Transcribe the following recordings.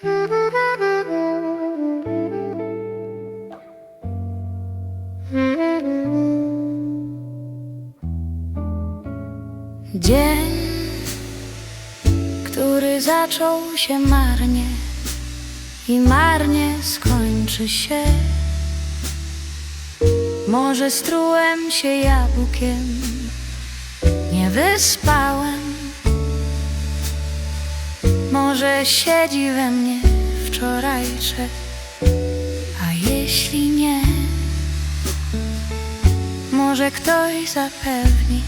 Dzień, który zaczął się marnie i marnie skończy się. Może strułem się jabłkiem, nie wyspałem. Może siedzi we mnie wczorajsze, a jeśli nie, może ktoś zapewni.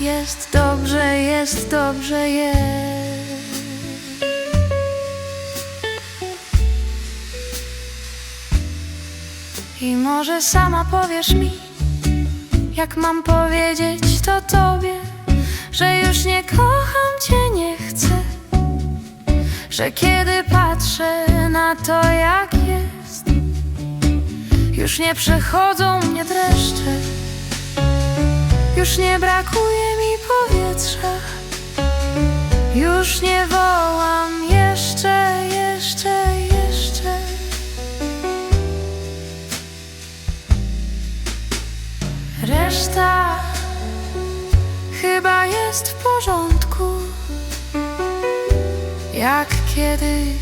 Jest dobrze, jest dobrze, jest. I może sama powiesz mi, jak mam powiedzieć to tobie, że już nie kocham cię, nie chcę. Że kiedy patrzę na to, jak jest, już nie przechodzą mnie dreszcze. Już nie brakuje mi powietrza. Już nie wołam jeszcze, jeszcze, jeszcze. Reszta chyba jest w porządku Jak kiedyś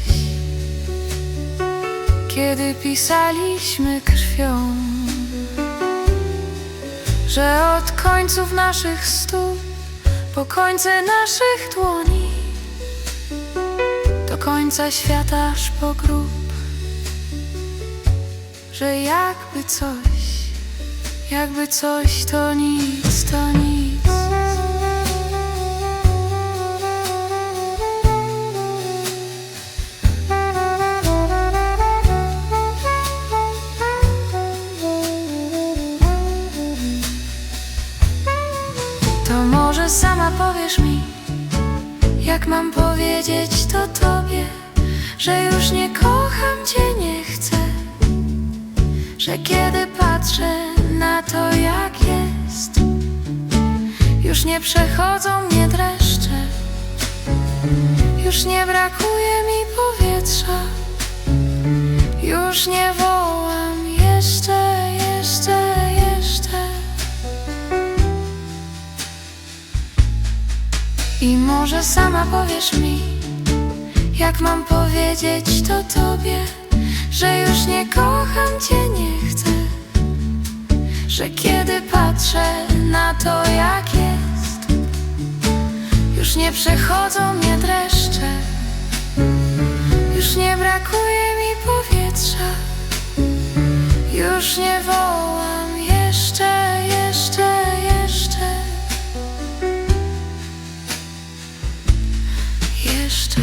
Kiedy pisaliśmy krwią że od końców naszych stóp po końce naszych dłoni do końca świata aż po grób, że jakby coś, jakby coś to nic, to nic. To może sama powiesz mi, jak mam powiedzieć to tobie, że już nie kocham cię, nie chcę. Że kiedy patrzę na to, jak jest, już nie przechodzą mnie dreszcze, już nie brakuje mi powietrza, już nie wołam I może sama powiesz mi, jak mam powiedzieć to tobie, że już nie kocham cię, nie chcę. Że kiedy patrzę na to, jak jest, już nie przechodzą mnie dreszcze, już nie brakuje mi powietrza, już nie wołam Jeszcze